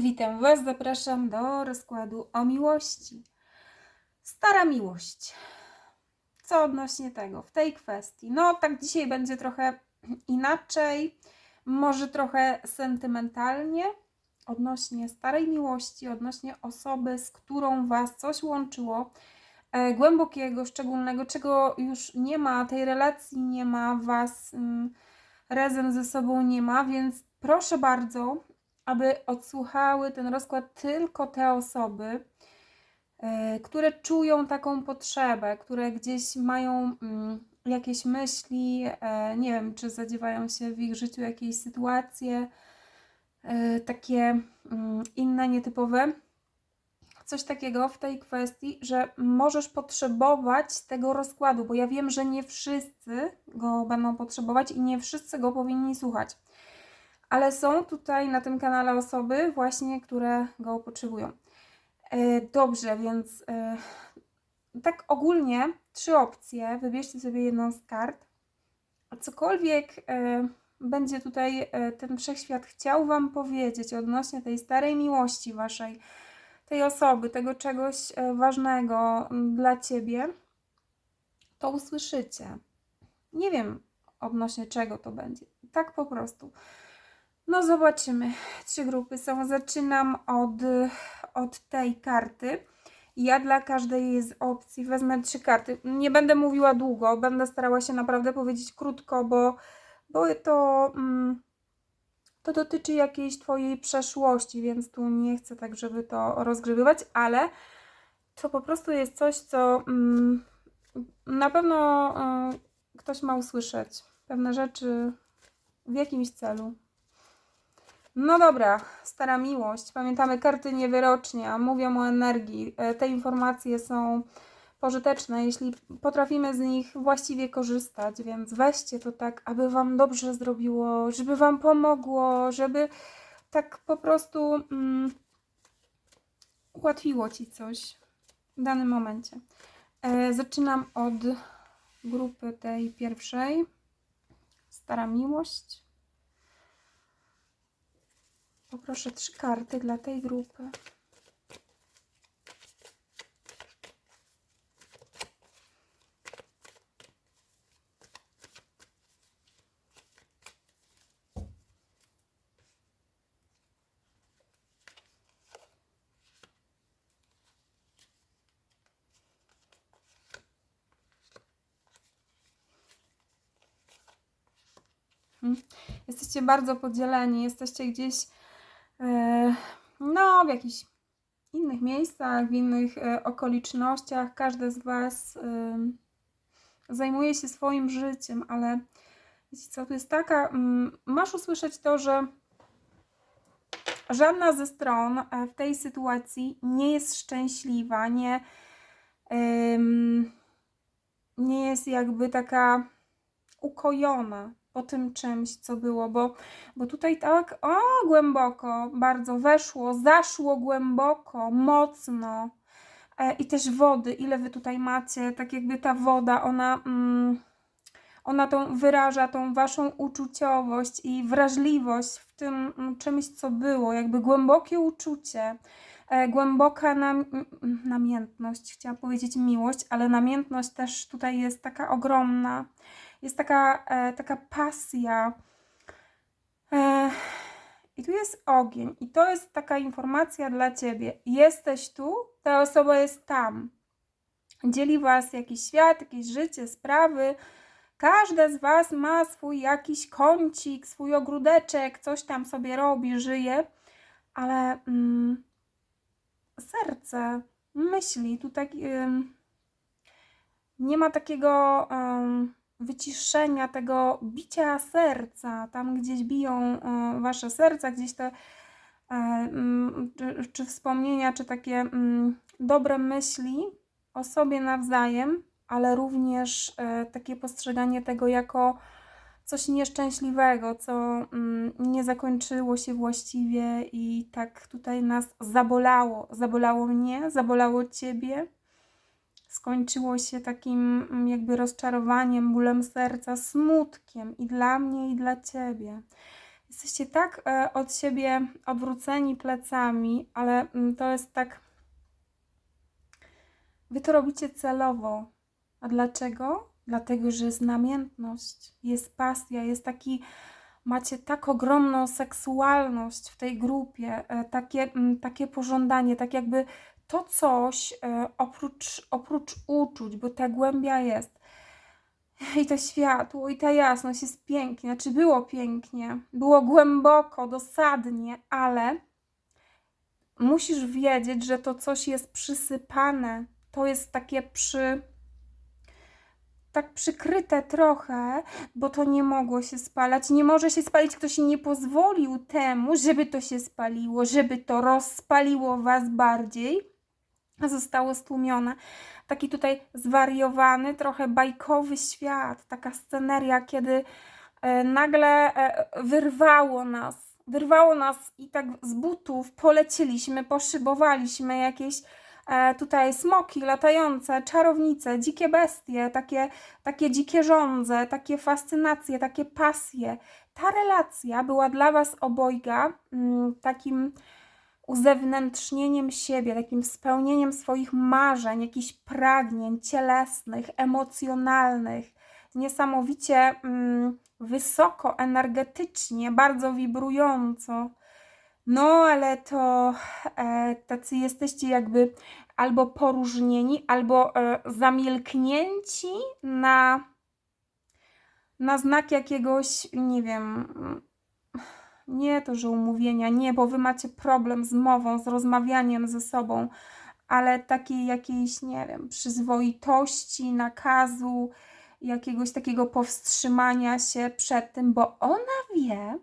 Witam Was, zapraszam do rozkładu o miłości. Stara miłość. Co odnośnie tego, w tej kwestii? No, tak dzisiaj będzie trochę inaczej, może trochę sentymentalnie, odnośnie starej miłości, odnośnie osoby, z którą Was coś łączyło, e, głębokiego, szczególnego, czego już nie ma, tej relacji nie ma, Was mm, razem ze sobą nie ma, więc proszę bardzo, aby odsłuchały ten rozkład tylko te osoby, e, które czują taką potrzebę, które gdzieś mają mm, jakieś myśli, e, nie wiem, czy zadziewają się w ich życiu jakieś sytuacje e, takie mm, inne, nietypowe. Coś takiego w tej kwestii, że możesz potrzebować tego rozkładu, bo ja wiem, że nie wszyscy go będą potrzebować i nie wszyscy go powinni słuchać ale są tutaj na tym kanale osoby właśnie, które go potrzebują. E, Dobrze, więc e, tak ogólnie trzy opcje. Wybierzcie sobie jedną z kart. Cokolwiek e, będzie tutaj ten wszechświat chciał Wam powiedzieć odnośnie tej starej miłości Waszej, tej osoby, tego czegoś ważnego dla Ciebie, to usłyszycie. Nie wiem odnośnie czego to będzie. Tak po prostu. No zobaczymy. Trzy grupy są. Zaczynam od, od tej karty. Ja dla każdej z opcji wezmę trzy karty. Nie będę mówiła długo, będę starała się naprawdę powiedzieć krótko, bo, bo to, mm, to dotyczy jakiejś Twojej przeszłości, więc tu nie chcę tak, żeby to rozgrzebywać, ale to po prostu jest coś, co mm, na pewno y, ktoś ma usłyszeć. Pewne rzeczy w jakimś celu. No dobra, stara miłość. Pamiętamy karty niewyrocznie, mówią o energii. E, Te informacje są pożyteczne, jeśli potrafimy z nich właściwie korzystać, więc weźcie to tak, aby Wam dobrze zrobiło, żeby Wam pomogło, żeby tak po prostu mm, ułatwiło Ci coś w danym momencie. E, zaczynam od grupy tej pierwszej. Stara miłość. Poproszę trzy karty dla tej grupy. Mhm. Jesteście bardzo podzieleni, jesteście gdzieś no, w jakichś innych miejscach, w innych e, okolicznościach. Każdy z Was zajmuje się swoim życiem, ale wiecie co, to jest taka, masz usłyszeć to, że żadna ze stron e, w tej sytuacji nie jest szczęśliwa, nie, nie jest jakby taka ukojona po tym czymś, co było, bo, bo tutaj tak, o, głęboko, bardzo weszło, zaszło głęboko, mocno. E, I też wody, ile wy tutaj macie, tak jakby ta woda, ona, mm, ona tą wyraża tą waszą uczuciowość i wrażliwość w tym mm, czymś, co było, jakby głębokie uczucie, e, głęboka nam, mm, namiętność, chciałam powiedzieć miłość, ale namiętność też tutaj jest taka ogromna jest taka, e, taka pasja. E, I tu jest ogień. I to jest taka informacja dla ciebie. Jesteś tu, ta osoba jest tam. Dzieli was jakiś świat, jakieś życie, sprawy. Każde z was ma swój jakiś kącik, swój ogródeczek, coś tam sobie robi, żyje, ale mm, serce, myśli, tu tak, nie ma takiego. Wyciszenia tego bicia serca, tam gdzieś biją e, wasze serca, gdzieś te e, mm, czy, czy wspomnienia, czy takie mm, dobre myśli o sobie nawzajem, ale również e, takie postrzeganie tego jako coś nieszczęśliwego, co mm, nie zakończyło się właściwie i tak tutaj nas zabolało. Zabolało mnie, zabolało ciebie skończyło się takim mm, jakby rozczarowaniem, bólem serca, smutkiem i dla mnie, i dla ciebie. Jesteście tak e, od siebie odwróceni plecami, ale mm, to jest tak. Wy to robicie celowo. A dlaczego? Dlatego, że jest namiętność, jest pasja, jest taki. Macie tak ogromną seksualność w tej grupie, e, takie, mm, takie pożądanie, tak jakby to coś e, oprócz, oprócz uczuć, bo ta głębia jest. I to światło, i ta jasność jest pięknie. Znaczy, było pięknie, było głęboko, dosadnie, ale musisz wiedzieć, że to coś jest przysypane. To jest takie przy. Tak przykryte trochę, bo to nie mogło się spalać. Nie może się spalić, ktoś nie pozwolił temu, żeby to się spaliło, żeby to rozpaliło was bardziej, zostało stłumione taki tutaj zwariowany, trochę bajkowy świat, taka sceneria, kiedy e, nagle e, wyrwało nas, wyrwało nas i tak z butów polecieliśmy, poszybowaliśmy jakieś e, tutaj smoki latające, czarownice, dzikie bestie, takie, takie dzikie żądze, takie fascynacje, takie pasje. Ta relacja była dla Was obojga mm, takim uzewnętrznieniem siebie, takim spełnieniem swoich marzeń, jakichś pragnień cielesnych, emocjonalnych, niesamowicie mm, wysoko, energetycznie, bardzo wibrująco. No, ale to e, tacy jesteście jakby albo poróżnieni, albo e, zamilknięci na, na znak jakiegoś, nie wiem, nie to, że umówienia, nie, bo wy macie problem z mową, z rozmawianiem ze sobą, ale takiej jakiejś, nie wiem, przyzwoitości, nakazu, jakiegoś takiego powstrzymania się przed tym, bo ona wie,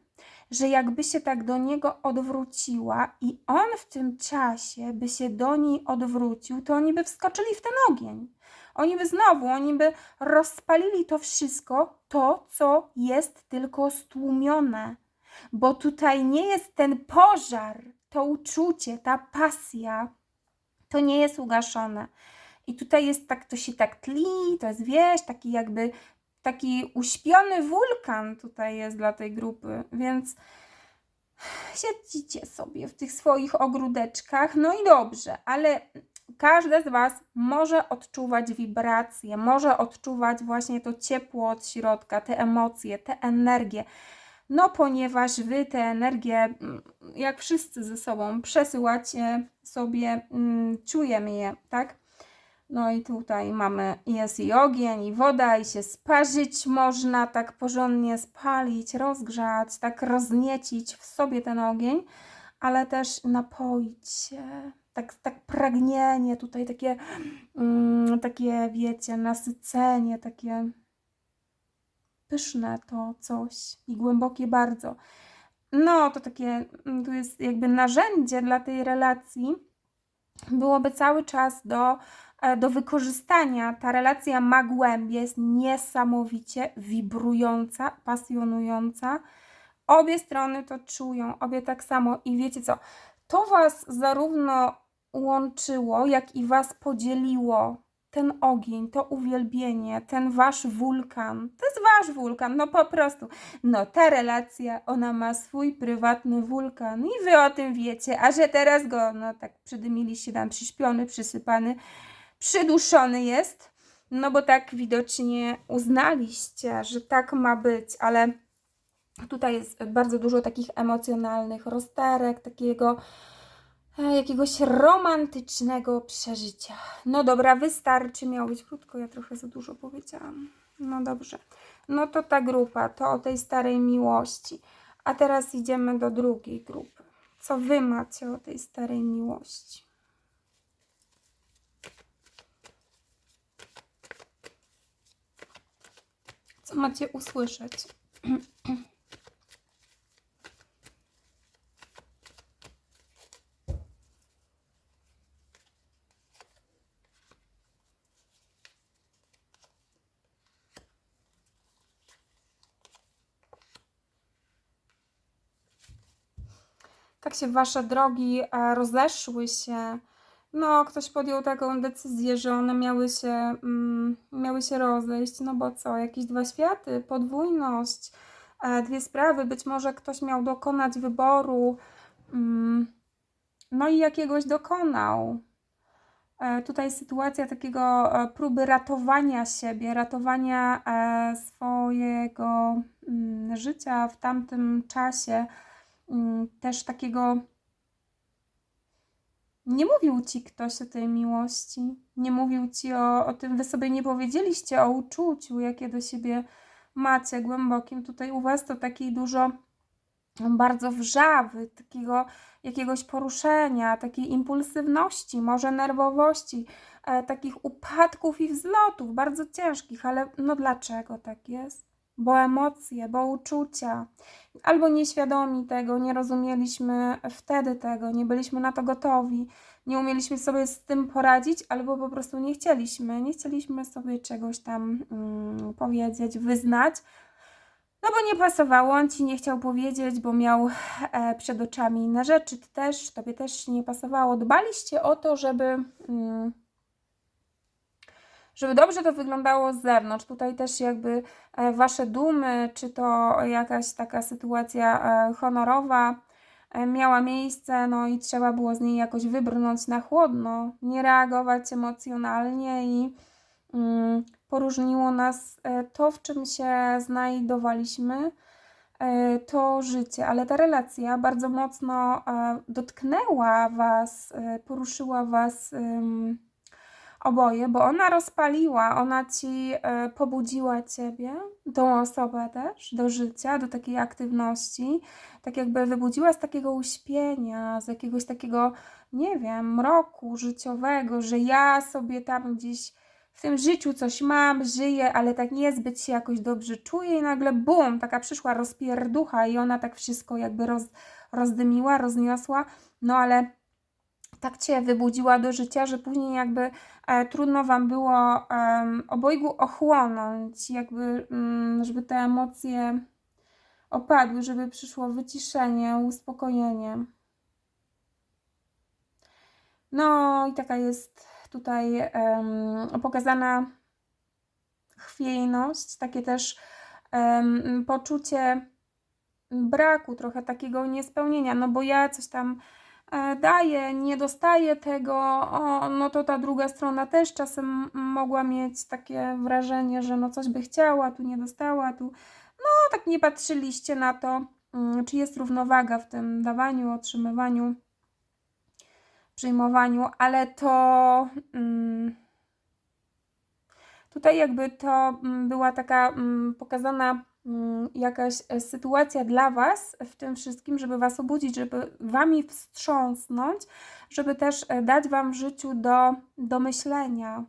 że jakby się tak do niego odwróciła i on w tym czasie by się do niej odwrócił, to oni by wskoczyli w ten ogień. Oni by znowu, oni by rozpalili to wszystko, to co jest tylko stłumione bo tutaj nie jest ten pożar, to uczucie, ta pasja, to nie jest ugaszone. I tutaj jest tak, to się tak tli, to jest, wiesz, taki jakby, taki uśpiony wulkan tutaj jest dla tej grupy, więc siedzicie sobie w tych swoich ogródeczkach, no i dobrze, ale każde z Was może odczuwać wibracje, może odczuwać właśnie to ciepło od środka, te emocje, te energię. No, ponieważ wy tę energię, mm, jak wszyscy ze sobą, przesyłacie sobie, mm, czujemy je, tak? No i tutaj mamy, jest i ogień, i woda, i się sparzyć można, tak porządnie spalić, rozgrzać, tak rozniecić w sobie ten ogień, ale też napoić się, tak, tak pragnienie tutaj, takie, mm, takie wiecie, nasycenie, takie pyszne to coś i głębokie bardzo. No, to takie, mm, tu jest jakby narzędzie dla tej relacji, byłoby cały czas do, e, do wykorzystania. Ta relacja ma głębię, jest niesamowicie wibrująca, pasjonująca. Obie strony to czują, obie tak samo. I wiecie co? To Was zarówno łączyło, jak i Was podzieliło ten ogień, to uwielbienie, ten wasz wulkan, to jest wasz wulkan, no po prostu. No ta relacja, ona ma swój prywatny wulkan i wy o tym wiecie, a że teraz go, no tak przydymiliście tam przyśpiony, przysypany, przyduszony jest, no bo tak widocznie uznaliście, że tak ma być, ale tutaj jest bardzo dużo takich emocjonalnych rozterek, takiego jakiegoś romantycznego przeżycia. No dobra, wystarczy, miało być krótko, ja trochę za dużo powiedziałam. No dobrze. No to ta grupa, to o tej starej miłości. A teraz idziemy do drugiej grupy. Co wy macie o tej starej miłości? Co macie usłyszeć? się wasze drogi e, rozeszły się, no ktoś podjął taką decyzję, że one miały się, mm, miały się rozejść, no bo co, jakieś dwa światy, podwójność, e, dwie sprawy. Być może ktoś miał dokonać wyboru, mm, no i jakiegoś dokonał. E, Tutaj sytuacja takiego próby ratowania siebie, ratowania swojego mm, życia w tamtym czasie, też takiego. Nie mówił ci ktoś o tej miłości, nie mówił ci o, o tym, wy sobie nie powiedzieliście o uczuciu, jakie do siebie macie głębokim. Tutaj u was to takiej dużo bardzo wrzawy, takiego jakiegoś poruszenia, takiej impulsywności, może nerwowości, e, takich upadków i wzlotów, bardzo ciężkich, ale no dlaczego tak jest? Bo emocje, bo uczucia, albo nieświadomi tego, nie rozumieliśmy wtedy tego, nie byliśmy na to gotowi, nie umieliśmy sobie z tym poradzić, albo po prostu nie chcieliśmy, nie chcieliśmy sobie czegoś tam mm, powiedzieć, wyznać, no bo nie pasowało, on ci nie chciał powiedzieć, bo miał e, przed oczami inne rzeczy, ty też, tobie też nie pasowało. Dbaliście o to, żeby, mm, żeby dobrze to wyglądało z zewnątrz. Tutaj też jakby e, wasze dumy, czy to jakaś taka sytuacja e, honorowa e, miała miejsce, no i trzeba było z niej jakoś wybrnąć na chłodno, nie reagować emocjonalnie i mm, poróżniło nas to, w czym się znajdowaliśmy, to życie, ale ta relacja bardzo mocno dotknęła Was, poruszyła Was oboje, bo ona rozpaliła, ona Ci e, pobudziła Ciebie, tą osobę też, do życia, do takiej aktywności, tak jakby wybudziła z takiego uśpienia, z jakiegoś takiego, nie wiem, mroku życiowego, że ja sobie tam gdzieś w tym życiu coś mam, żyję, ale tak niezbyt się jakoś dobrze czuję i nagle bum, taka przyszła rozpierducha i ona tak wszystko jakby roz, rozdymiła, rozniosła, no ale tak Cię wybudziła do życia, że później jakby e, trudno Wam było em, obojgu ochłonąć, jakby, mm, żeby te emocje opadły, żeby przyszło wyciszenie, uspokojenie. No i taka jest tutaj pokazana chwiejność, takie też poczucie braku, trochę takiego niespełnienia, no bo ja coś tam e, daję, nie dostaję tego, o, no to ta druga strona też czasem mogła mieć takie wrażenie, że no coś by chciała, tu nie dostała, tu no tak nie patrzyliście na to, mm, czy jest równowaga w tym dawaniu, otrzymywaniu przyjmowaniu, ale to mm, tutaj jakby to mm, była taka mm, pokazana jakaś e, sytuacja dla Was w tym wszystkim, żeby Was obudzić, żeby Wami wstrząsnąć, żeby też e, dać Wam w życiu do, do myślenia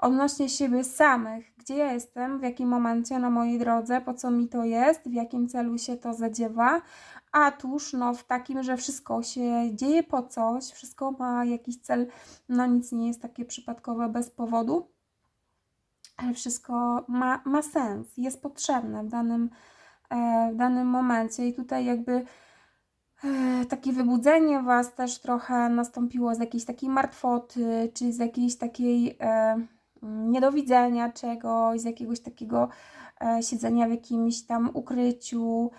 odnośnie siebie samych, gdzie ja jestem, w jakim momencie na mojej drodze, po co mi to jest, w jakim celu się to zadziewa, a tuż no, w takim, że wszystko się dzieje po coś, wszystko ma jakiś cel, no nic nie jest takie przypadkowe bez powodu, ale wszystko ma, ma sens, jest potrzebne w danym, e, w danym momencie. I tutaj jakby e, takie wybudzenie Was też trochę nastąpiło z jakiejś takiej martwoty, czy z jakiejś takiej e, niedowidzenia czegoś, z jakiegoś takiego siedzenia w jakimś tam ukryciu,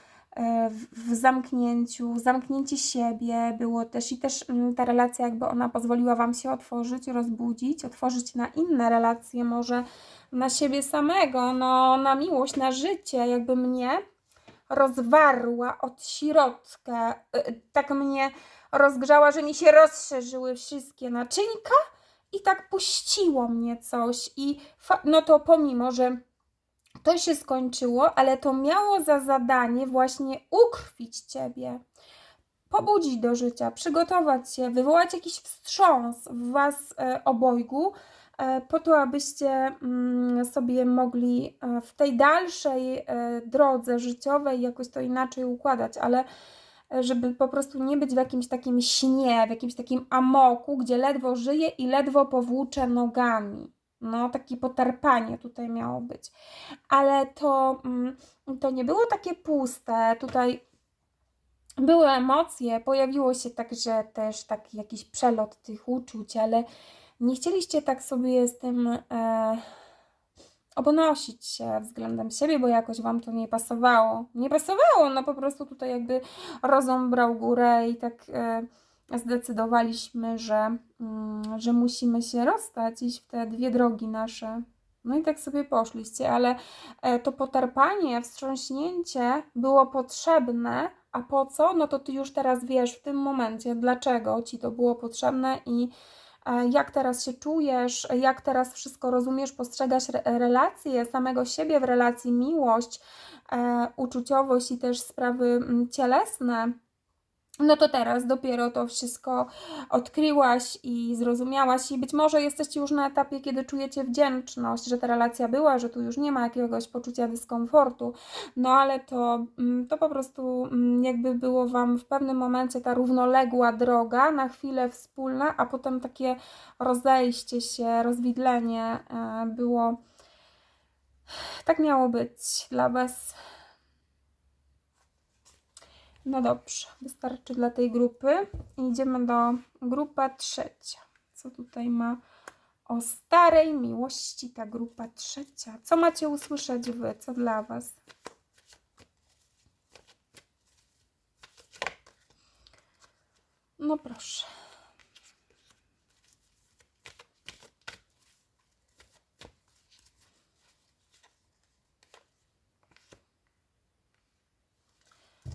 w, w zamknięciu, zamknięcie siebie było też i też mm, ta relacja jakby ona pozwoliła Wam się otworzyć, rozbudzić, otworzyć na inne relacje, może na siebie samego, no na miłość, na życie, jakby mnie rozwarła od środka, y, tak mnie rozgrzała, że mi się rozszerzyły wszystkie naczynka i tak puściło mnie coś. I no to pomimo, że to się skończyło, ale to miało za zadanie właśnie ukrwić Ciebie, pobudzić do życia, przygotować się, wywołać jakiś wstrząs w Was e, obojgu, e, po to, abyście mm, sobie mogli e, w tej dalszej drodze życiowej jakoś to inaczej układać, ale żeby po prostu nie być w jakimś takim śnie, w jakimś takim amoku, gdzie ledwo żyję i ledwo powłóczę nogami. No, takie potarpanie tutaj miało być. Ale to, mm, to nie było takie puste. Tutaj były emocje, pojawiło się także też taki jakiś przelot tych uczuć, ale nie chcieliście tak sobie z tym e, obnosić się względem siebie, bo jakoś Wam to nie pasowało. Nie pasowało, no po prostu tutaj jakby rozum brał górę i tak e, zdecydowaliśmy, że, mm, że musimy się rozstać, iść w te dwie drogi nasze. No i tak sobie poszliście, ale e, to potarpanie, wstrząśnięcie było potrzebne, a po co? No to Ty już teraz wiesz w tym momencie, dlaczego Ci to było potrzebne i E, jak teraz się czujesz, jak teraz wszystko rozumiesz, postrzegasz re relacje samego siebie w relacji, miłość, e, uczuciowość i też sprawy mm, cielesne no to teraz dopiero to wszystko odkryłaś i zrozumiałaś, i być może jesteście już na etapie, kiedy czujecie wdzięczność, że ta relacja była, że tu już nie ma jakiegoś poczucia dyskomfortu, no ale to, mm, to po prostu mm, jakby było Wam w pewnym momencie ta równoległa droga, na chwilę wspólna, a potem takie rozejście się, rozwidlenie e, było. Tak miało być dla Was no dobrze, wystarczy dla tej grupy. Idziemy do grupa trzecia. Co tutaj ma o starej miłości ta grupa trzecia? Co macie usłyszeć wy? Co dla was? No proszę.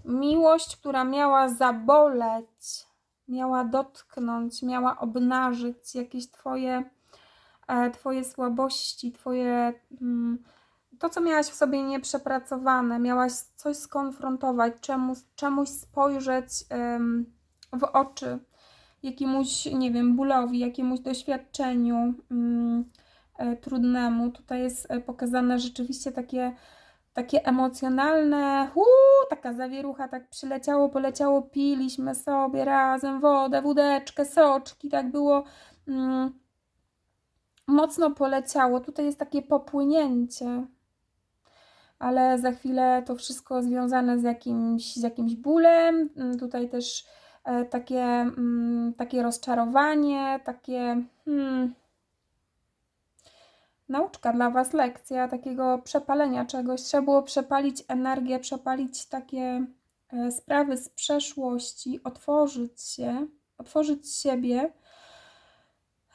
Miłość, która miała zaboleć, miała dotknąć, miała obnażyć jakieś Twoje, e, twoje słabości, Twoje. Mm, to, co miałaś w sobie nieprzepracowane, miałaś coś skonfrontować, czemuś, czemuś spojrzeć w oczy, jakiemuś, nie wiem, bólowi, jakiemuś doświadczeniu mm, e, trudnemu. Tutaj jest e, pokazane rzeczywiście takie takie emocjonalne, huu, taka zawierucha, tak przyleciało, poleciało, piliśmy sobie razem wodę, wódeczkę, soczki, tak było mm, mocno poleciało. Tutaj jest takie popłynięcie, ale za chwilę to wszystko związane z jakimś, z jakimś bólem, mm, tutaj też e, takie, mm, takie rozczarowanie, takie... Hmm, nauczka dla Was, lekcja takiego przepalenia czegoś. Trzeba było przepalić energię, przepalić takie e, sprawy z przeszłości, otworzyć się, otworzyć siebie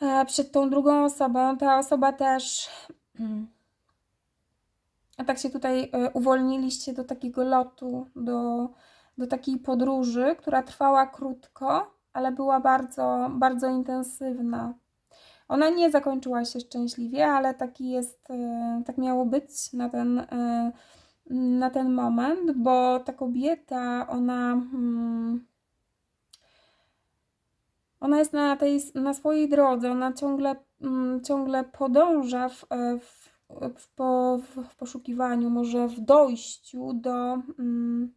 e, przed tą drugą osobą. Ta osoba też. A tak się tutaj e, uwolniliście do takiego lotu, do, do takiej podróży, która trwała krótko, ale była bardzo, bardzo intensywna. Ona nie zakończyła się szczęśliwie, ale taki jest, e, tak miało być na ten, e, na ten moment, bo ta kobieta, ona, mm, ona jest na, tej, na swojej drodze, ona ciągle, mm, ciągle podąża w, e, w, w, po, w poszukiwaniu, może w dojściu do, mm,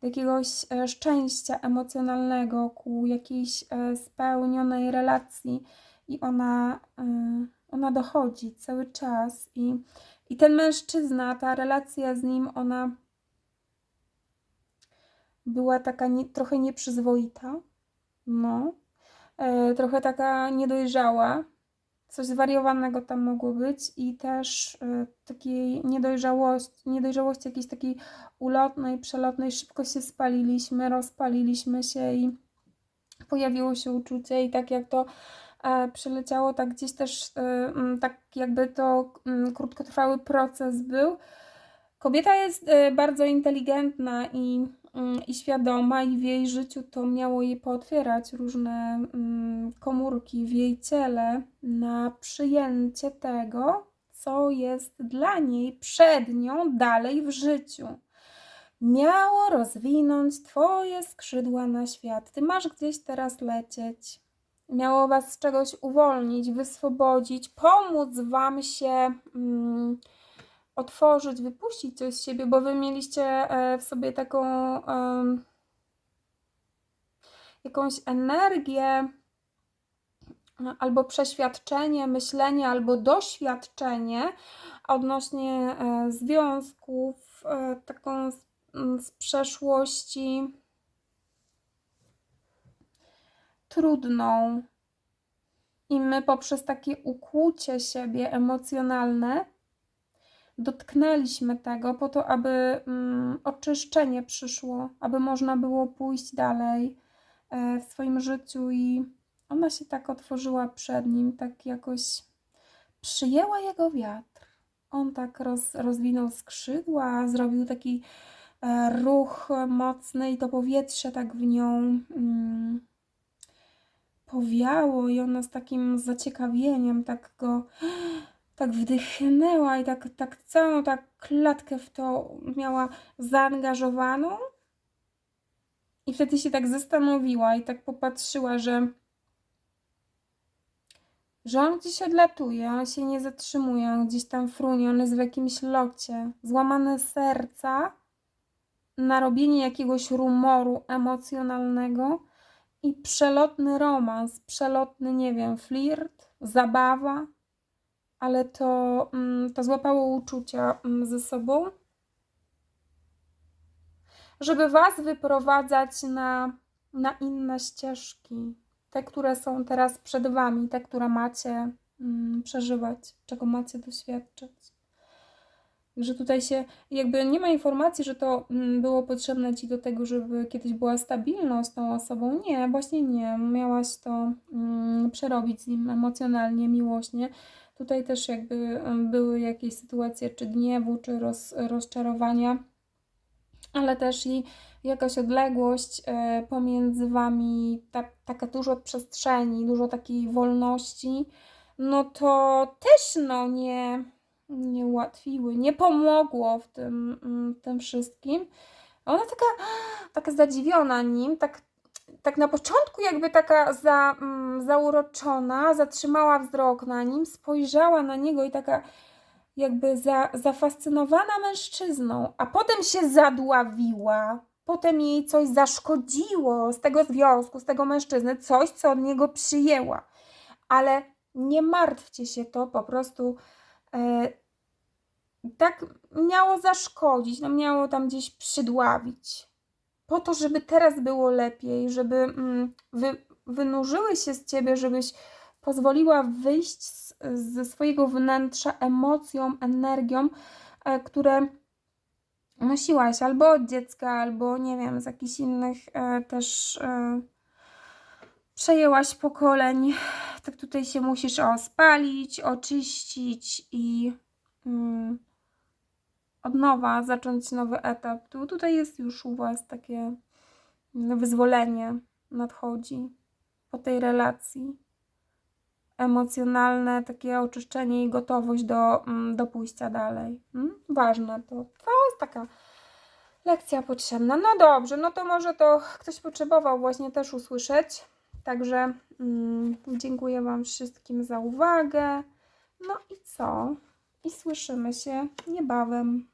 do jakiegoś szczęścia emocjonalnego, ku jakiejś spełnionej relacji i ona, y, ona dochodzi cały czas i, i ten mężczyzna, ta relacja z nim, ona była taka nie, trochę nieprzyzwoita, no, e, trochę taka niedojrzała, coś zwariowanego tam mogło być i też e, takiej niedojrzałości, niedojrzałości jakiejś takiej ulotnej, przelotnej, szybko się spaliliśmy, rozpaliliśmy się i pojawiło się uczucie i tak jak to E, przyleciało tak gdzieś też, e, mm, tak jakby to mm, krótkotrwały proces był. Kobieta jest e, bardzo inteligentna i, mm, i świadoma, i w jej życiu to miało jej pootwierać różne komórki w jej ciele na przyjęcie tego, co jest dla niej przed nią dalej w życiu. Miało rozwinąć Twoje skrzydła na świat. Ty masz gdzieś teraz lecieć miało Was z czegoś uwolnić, wyswobodzić, pomóc Wam się mm, otworzyć, wypuścić coś z siebie, bo Wy mieliście e, w sobie taką jakąś energię albo przeświadczenie, myślenie, albo doświadczenie odnośnie e, związków, e, taką z, z przeszłości trudną. I my poprzez takie ukłucie siebie emocjonalne dotknęliśmy tego po to, aby mm, oczyszczenie przyszło, aby można było pójść dalej e, w swoim życiu i ona się tak otworzyła przed nim, tak jakoś przyjęła jego wiatr. On tak roz, rozwinął skrzydła, zrobił taki e, ruch mocny i to powietrze tak w nią mm, powiało i ona z takim zaciekawieniem tak go tak wdychnęła i tak, tak całą tak klatkę w to miała zaangażowaną. I wtedy się tak zastanowiła i tak popatrzyła, że że on gdzieś odlatuje, on się nie zatrzymuje, on gdzieś tam frunie, on jest w jakimś locie. Złamane serca, narobienie jakiegoś rumoru emocjonalnego i przelotny romans, przelotny, nie wiem, flirt, zabawa, ale to, mm, to złapało uczucia mm, ze sobą, żeby Was wyprowadzać na, na inne ścieżki, te, które są teraz przed Wami, te, które macie mm, przeżywać, czego macie doświadczyć. Że tutaj się jakby nie ma informacji, że to mm, było potrzebne ci do tego, żeby kiedyś była stabilność z tą osobą. Nie, właśnie nie. Miałaś to mm, przerobić z nim emocjonalnie, miłośnie. Tutaj też jakby em, były jakieś sytuacje czy gniewu, czy roz, rozczarowania, ale też i jakaś odległość e, pomiędzy wami, ta, taka dużo przestrzeni, dużo takiej wolności, no to też no nie, nie ułatwiły, nie pomogło w tym, mm, tym wszystkim. Ona taka, taka zadziwiona nim, tak, tak na początku jakby taka za, mm, zauroczona, zatrzymała wzrok na nim, spojrzała na niego i taka jakby za, zafascynowana mężczyzną, a potem się zadławiła, potem jej coś zaszkodziło z tego związku, z tego mężczyzny, coś, co od niego przyjęła. Ale nie martwcie się, to po prostu tak miało zaszkodzić, no miało tam gdzieś przydławić. Po to, żeby teraz było lepiej, żeby mm, wy, wynurzyły się z ciebie, żebyś pozwoliła wyjść z, ze swojego wnętrza emocją, energią, e, które nosiłaś albo od dziecka, albo nie wiem, z jakichś innych e, też e, przejęłaś pokoleń. Tak tutaj się musisz o spalić, oczyścić i mm, od nowa zacząć nowy etap. Tu, tutaj jest już u Was takie wyzwolenie nadchodzi po tej relacji. Emocjonalne takie oczyszczenie i gotowość do, mm, do pójścia dalej. Mm? Ważne to. To jest taka lekcja potrzebna. No dobrze, no to może to ktoś potrzebował właśnie też usłyszeć. Także mm, dziękuję Wam wszystkim za uwagę. No i co? I słyszymy się niebawem.